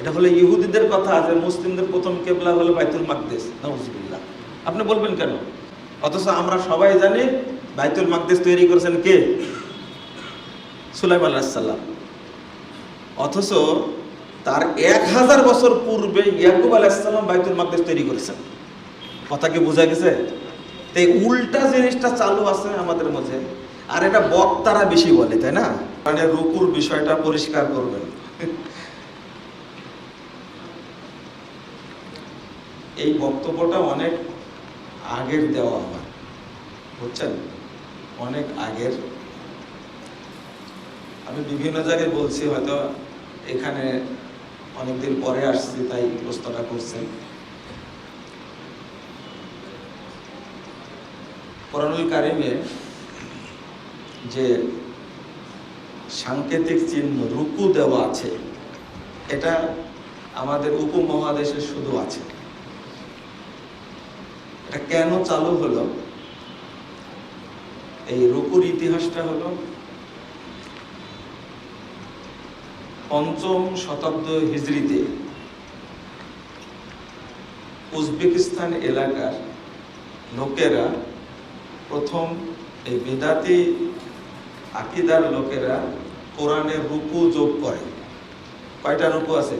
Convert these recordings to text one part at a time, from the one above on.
এটা হলো ইহুদিদের কথা যে মুসলিমদের প্রথম কেবলা হলো বাইতুল মাকদেস, নাউজুবিল্লাহ। আপনি বলবেন কেন? অথচ আমরা সবাই জানি বাইতুল মাকদেস তৈরি করেছেন কে? সুলাইম আল্লাহাল্লাম অথচ তার এক হাজার বছর পূর্বে ইয়াকুব আলাহিসাল্লাম বাইতুল মাকদেস তৈরি করেছেন। কথা কি বোঝা গেছে? তো এই উল্টা জিনিসটা চালু আছে আমাদের মধ্যে আর এটা বক্তারা বেশি বলে, তাই না? মানে রুকুর বিষয়টা পরিষ্কার করবেন। এই বক্তব্যটা অনেক আগের দেওয়া আমার বুঝছেন? অনেক আগের। আমি বিভিন্ন জায়গায় বলছি, হয়তো এখানে অনেকদিন পরে আসছি, তাই প্রশ্নটা করছেন কোরআনুল কারিমে যে সাংকেতিক চিহ্ন, রুকু দেওয়া আছে, এটা আমাদের উপমহাদেশে শুধু আছে। কেন চালু হলো? এই রুকুর ইতিহাসটা হলো পঞ্চম শতাব্দ হিজড়িতে উজবেকিস্তান এলাকার লোকেরা প্রথম এই বেদাতি আকিদার লোকেরা কোরআনে রুকু যোগ করে। কয়টা রুকু আছে?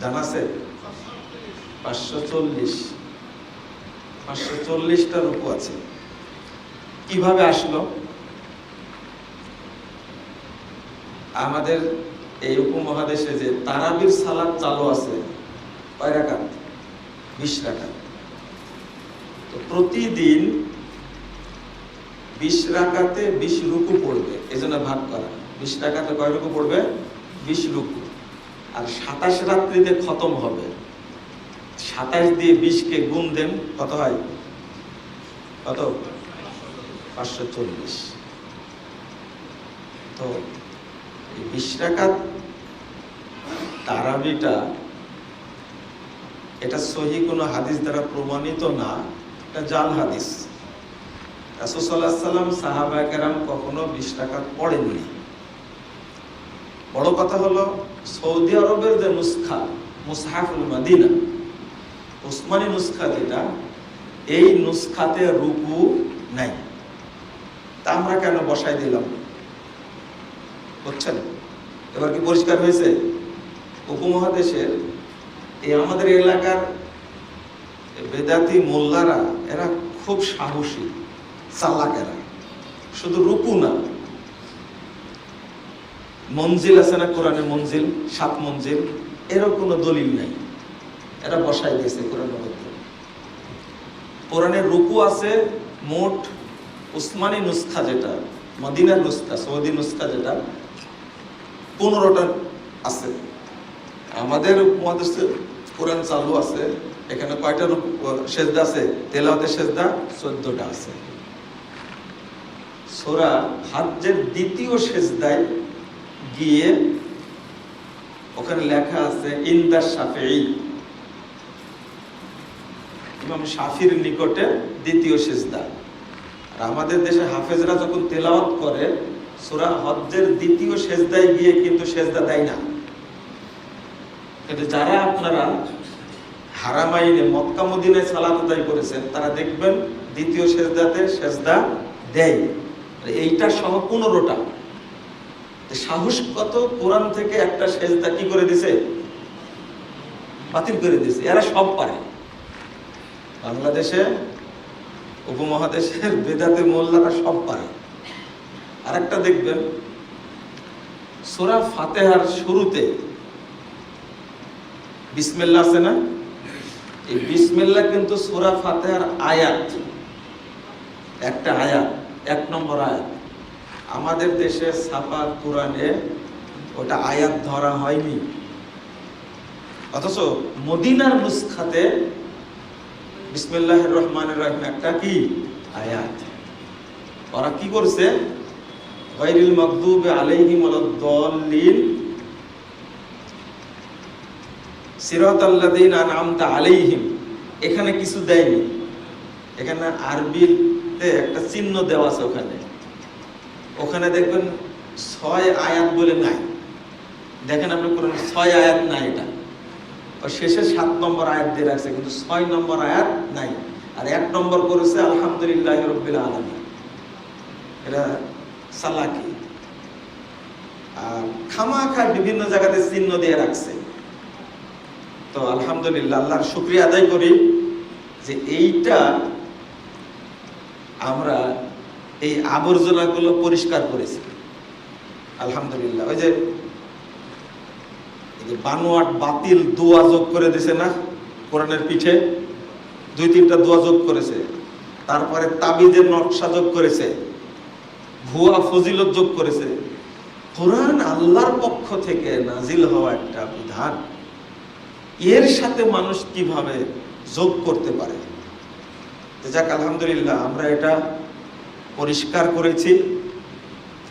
জানা আছে? পাঁচশো চল্লিশ। পাঁচশো চল্লিশটা আছে। কীভাবে আসলো? আমাদের এই উপমহাদেশে যে তারাবির সালাদ চালু আছে বিশ তো প্রতিদিন বিশ রাকাতে বিশ রুকু পড়বে এই জন্য ভাগ করা। বিশ রাকাতে কয় রুকু পড়বে? বিশ রুকু। আর সাতাশ রাত্রিতে খতম হবে। সাতাশ দিয়ে বিশকে গুণ দেন, কত হয়? কত? পাঁচশো চল্লিশ। তো এই বিশ রাকাত তারাবিটা এটা সহি কোনো হাদিস দ্বারা প্রমাণিত না, এটা জাল হাদিস। রাসুসাল্লাহ সাল্লাম সাহাবা কখনো বিশ রাকাত পড়েননি। বড় কথা হলো সৌদি আরবের যে নুসখা, মুসহাফুল মাদিনা উসমানী নুসখা যেটা, এই নুসখাতে রুকু নাই। তা আমরা কেন বসাই দিলাম? বুঝছেন? এবার কি পরিষ্কার হয়েছে? উপমহাদেশের এই আমাদের এলাকার বেদাতি মোল্লারা, এরা খুব সাহসী, চালাকেরা। শুধু রুকু না। মঞ্জিল আছে না কোরআনে মঞ্জিল? সাত মঞ্জিল? এরও কোনো দলিল নাই। এরা বসাই দিয়েছে কোরআনের মধ্যে। কোরআনের রুকু আছে, মোট উসমানী নুসখা যেটা, মদিনার নুসখা, সৌদি নুসখা যেটা, পনেরোটা আছে। আমাদের উপমহাদেশে কোরআন চালু আছে, এখানে কয়টা সেজদা আছে? তেলাওয়াতে সেজদা চোদ্দটা আছে। সোরা হাজ্যের দ্বিতীয় সেজদায় গিয়ে ওখানে লেখা আছে ইন্দা শাফেই ইমাম শাফির নিকটে দ্বিতীয় সেজদা। আর আমাদের দেশে হাফেজরা যখন তেলাওয়াত করে, সুরা হজ্জের দ্বিতীয় সেজদায় গিয়ে কিন্তু সেজদা দেয় না। কিন্তু যারা আপনারা হারামাইনে মক্কা, মদিনায় সালাত আদায় করেছেন, তারা দেখবেন দ্বিতীয় সেজদাতে সেজদা দেয়। এইটা সহ পনেরোটা। সাহস কত কোরআন থেকে একটা সেজদা কি করে দিছে? বাতিল করে দিছে। এরা সব পারে। বাংলাদেশে, উপমহাদেশের বেদাতে মোল্লারা সব পারে। আর একটা দেখবেন, সোরা ফাতেহার শুরুতে, বিসমিল্লা আছে না? এই বিসমিল্লা কিন্তু সোরা ফাতেহার আয়াত। একটা আয়াত, এক নম্বর আয়াত। আমাদের দেশে ছাপা কোরআনে ওটা আয়াত ধরা হয়নি। অথচ মদিনার নুসখাতে বিসমিল্লাহ রহমানের রহিম, একটা কি? আয়াত। ওরা কি করছে? গায়রিল মাগদুব আলাইহিম ওয়ালাদ-দাল্লিন সিরাতাল্লাযীনা আন'আমতা আলাইহিম। এখানে কিছু দেয়নি। এখানে আরবিতে একটা চিহ্ন দেওয়া আছে ওখানে। ওখানে দেখবেন ছয় আয়াত বলে নাই। দেখেন আপনি কোরআন ছয় আয়াত নাই এটা। শেষে সাত নম্বর আয়াত দিয়ে রাখছে, কিন্তু ছয় নম্বর আয়াত নাই। আর এক নম্বর করেছে, আলহামদুলিল্লাহ রব্বিল আলমী এটা সালাকি। আর খামাখা বিভিন্ন জায়গাতে চিহ্ন দিয়ে রাখছে। তো আলহামদুলিল্লাহ, আল্লাহর শুক্রিয়া আদায় করি যে এইটা আমরা এই আবর্জনাগুলো পরিষ্কার করেছি। আলহামদুলিল্লাহ, ওই যে যে বানোয়াট বাতিল দোয়া যোগ করে দিছে না কোরআনের পিঠে? দুই তিনটা দোয়া যোগ করেছে। তারপরে তাবিজের নকশা যোগ করেছে। ভুয়া ফজিলত যোগ করেছে। কোরআন আল্লাহর পক্ষ থেকে নাজিল হওয়া একটা বিধান। এর সাথে মানুষ কীভাবে যোগ করতে পারে? যাক, আলহামদুলিল্লাহ, আমরা এটা পরিষ্কার করেছি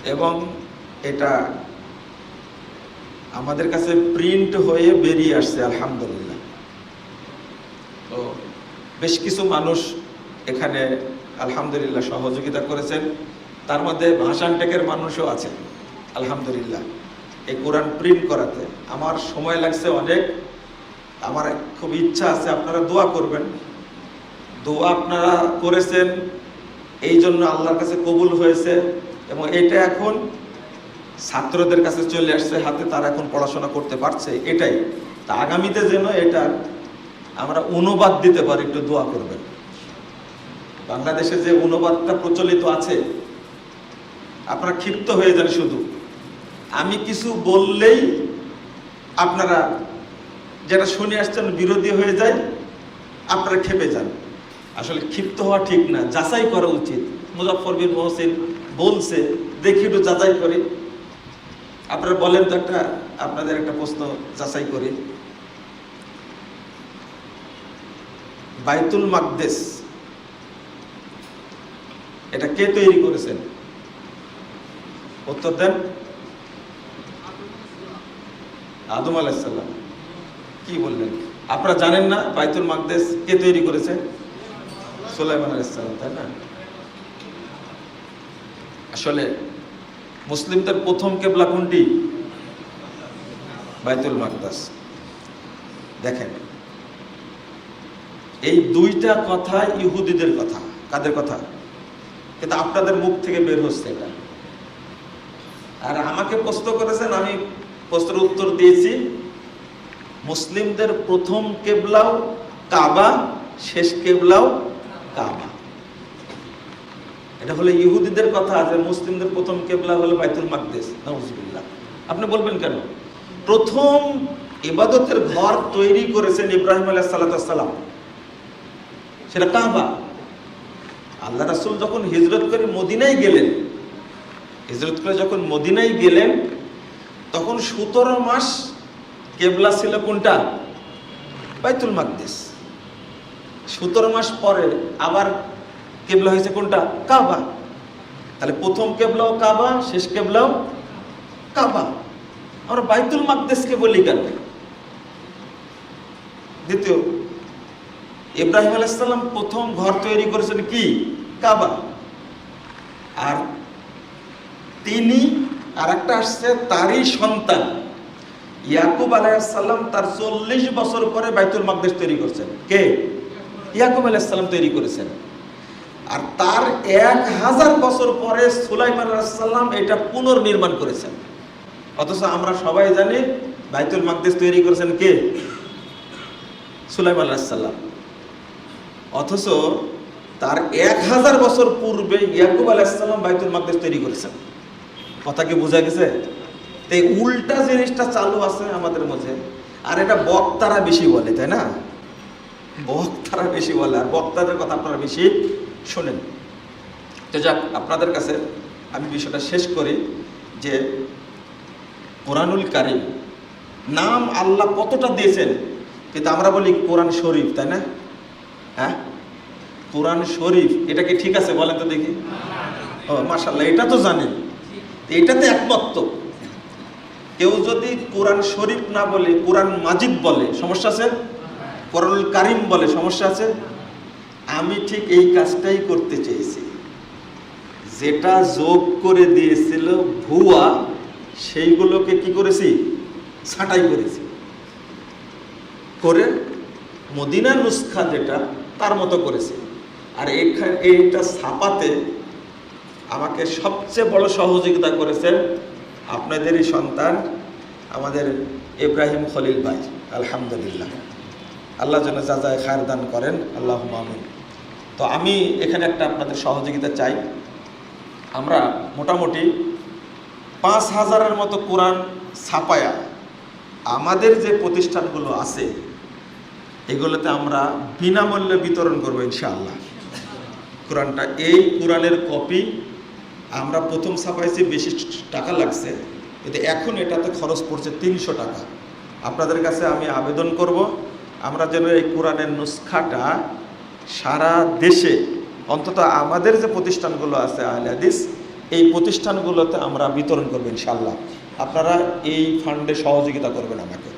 এবং এটা আমাদের কাছে প্রিন্ট হয়ে বেরিয়ে আসছে, আলহামদুলিল্লাহ। তো বেশ কিছু মানুষ এখানে, আলহামদুলিল্লাহ, সহযোগিতা করেছেন। তার মধ্যে ভাষান টেকের মানুষও আছেন, আলহামদুলিল্লাহ। এই কোরআন প্রিন্ট করাতে আমার সময় লাগছে অনেক। আমার খুব ইচ্ছা আছে, আপনারা দোয়া করবেন। দোয়া আপনারা করেছেন, এই জন্য আল্লাহর কাছে কবুল হয়েছে। এবং এটা এখন ছাত্রদের কাছে চলে আসছে, হাতে তারা এখন পড়াশোনা করতে পারছে, এটাই। তা আগামীতে যেন এটা আমরা অনুবাদ দিতে পারি, একটু দোয়া করবেন। বাংলাদেশে যে অনুবাদটা প্রচলিত আছে, আপনারা ক্ষিপ্ত হয়ে যান শুধু। আমি কিছু বললেই আপনারা যেটা শুনে আসছেন বিরোধী হয়ে যায়, আপনারা খেপে যান। আসলে ক্ষিপ্ত হওয়া ঠিক না, যাচাই করা উচিত। মুজাফর বিন মহসিন বলছে, দেখি একটু যাচাই করি। আপনারা বলেন তো একটা, আপনাদের একটা প্রশ্ন যাচাই করি। বাইতুল মাকদেস, এটা কে তৈরি করেছেন? উত্তর দেন। আদম আলাইসাল্লাম কি বললেন? আপনারা জানেন না বাইতুল মাকদেস কে তৈরি করেছে? সুলাইমান আলাইসাল্লাম তাই না? আসলে মুসলিমদের প্রথম কেবলা কোনটি? বাইতুল মাকদাস। দেখেন, এই দুইটা কথা ইহুদিদের কথা। কাদের কথা? কিন্তু আপনাদের মুখ থেকে বের হচ্ছে এটা। আর আমাকে প্রশ্ন করেছেন, আমি প্রশ্নের উত্তর দিয়েছি, মুসলিমদের প্রথম কেবলাও কাবা, শেষ কেবলাও কাবা। এটা হলো ইহুদিদের কথা যে মুসলিমদের প্রথম কেবলা হলো বাইতুল মাকদেস নাউজুবিল্লাহ। আপনি বলবেন কেন? প্রথম ইবাদতের ঘর তৈরি করেছেন ইব্রাহিম আলাহ সাল্লাম সেটা কাবা। আল্লাহ রাসুল যখন হিজরত করে মদিনায় গেলেন, হিজরত করে যখন মদিনায় গেলেন, তখন সতেরো মাস কেবলা ছিল কোনটা? বাইতুল মাকদেস সতেরো মাস পরে আবার কেবলা হয়েছে কোনটা? কাবা। তাহলে প্রথম কেবলাও কাবা, শেষ কেবলাও কাবা। আমরা বাইতুল মাকদেসকে বলি কেন? দ্বিতীয়, ইব্রাহিম আলাইসাল্লাম প্রথম ঘর তৈরি করেছেন কি? কাবা। আর তিনি আর একটা আসছে, তারই সন্তান। ইয়াকুব আলাইসাল্লাম তার চল্লিশ বছর পরে বাইতুল মাকদেশ তৈরি করছেন। কে? ইয়াকুব আলাইসাল্লাম তৈরি করেছেন। আর তার এক হাজার বছর পরে সুলাইমান আলাইসাল্লাম এটা পুনর্নির্মাণ করেছেন। অথচ আমরা সবাই জানি বাইতুল মাকদেশ তৈরি করেছেন কে? সুলাইমান আলাইসাল্লাম অথচ তার এক হাজার বছর পূর্বে ইয়াকুব আলাইসাল্লাম বাইতুল মাকদেশ তৈরি করেছেন। কথা কি বোঝা গেছে? তো এই উল্টা জিনিসটা চালু আছে আমাদের মধ্যে, আর এটা বক্তারা বেশি বলে, তাই না? বক্তারা বেশি বলে, আর বক্তাদের কথা আপনারা বেশি শোনেন। তো যাক, আপনাদের কাছে আমি বিষয়টা শেষ করি যে কোরআনুল কারিম, নাম আল্লাহ কতটা দিয়েছেন? কিন্তু আমরা বলি কোরআন শরীফ, তাই না? হ্যাঁ? কোরআন শরীফ, এটা কি ঠিক আছে বলেন তো দেখি। ও মাশাল্লাহ এটা তো জানেন এটাতে একমত। কেউ যদি কোরআন শরীফ না বলে, কোরআন মাজিদ বলে, সমস্যা আছে? কোরআনুল কারিম বলে, সমস্যা আছে? আমি ঠিক এই কাজটাই করতে চেয়েছি। যেটা যোগ করে দিয়েছিল ভুয়া, সেইগুলোকে কি করেছি? ছাঁটাই করেছি। করে মদিনা নুসখা যেটা, তার মতো করেছি। আর এখানে এইটা ছাপাতে আমাকে সবচেয়ে বড় সহযোগিতা করেছেন আপনাদেরই সন্তান, আমাদের ইব্রাহিম খলিল ভাই। আলহামদুলিল্লাহ। আল্লাহ যেন যা যায় খায়ের দান করেন আল্লাহ আমিন। তো আমি এখানে একটা আপনাদের সহযোগিতা চাই। আমরা মোটামুটি পাঁচ হাজারের মতো কোরআন ছাপায়া আমাদের যে প্রতিষ্ঠানগুলো আছে, এগুলোতে আমরা বিনামূল্যে বিতরণ করব ইনশাআল্লাহ। কোরআনটা এই কোরআনের কপি আমরা প্রথম ছাপাইছি, বেশি টাকা লাগছে। কিন্তু এখন এটাতে খরচ পড়ছে তিনশো টাকা। আপনাদের কাছে আমি আবেদন করব, আমরা যেন এই কোরআনের নুসখাটা সারা দেশে, অন্তত আমাদের যে প্রতিষ্ঠানগুলো আছে, আহলে এই প্রতিষ্ঠানগুলোতে আমরা বিতরণ করব ইনশাল্লাহ আপনারা এই ফান্ডে সহযোগিতা করবেন আমাকে।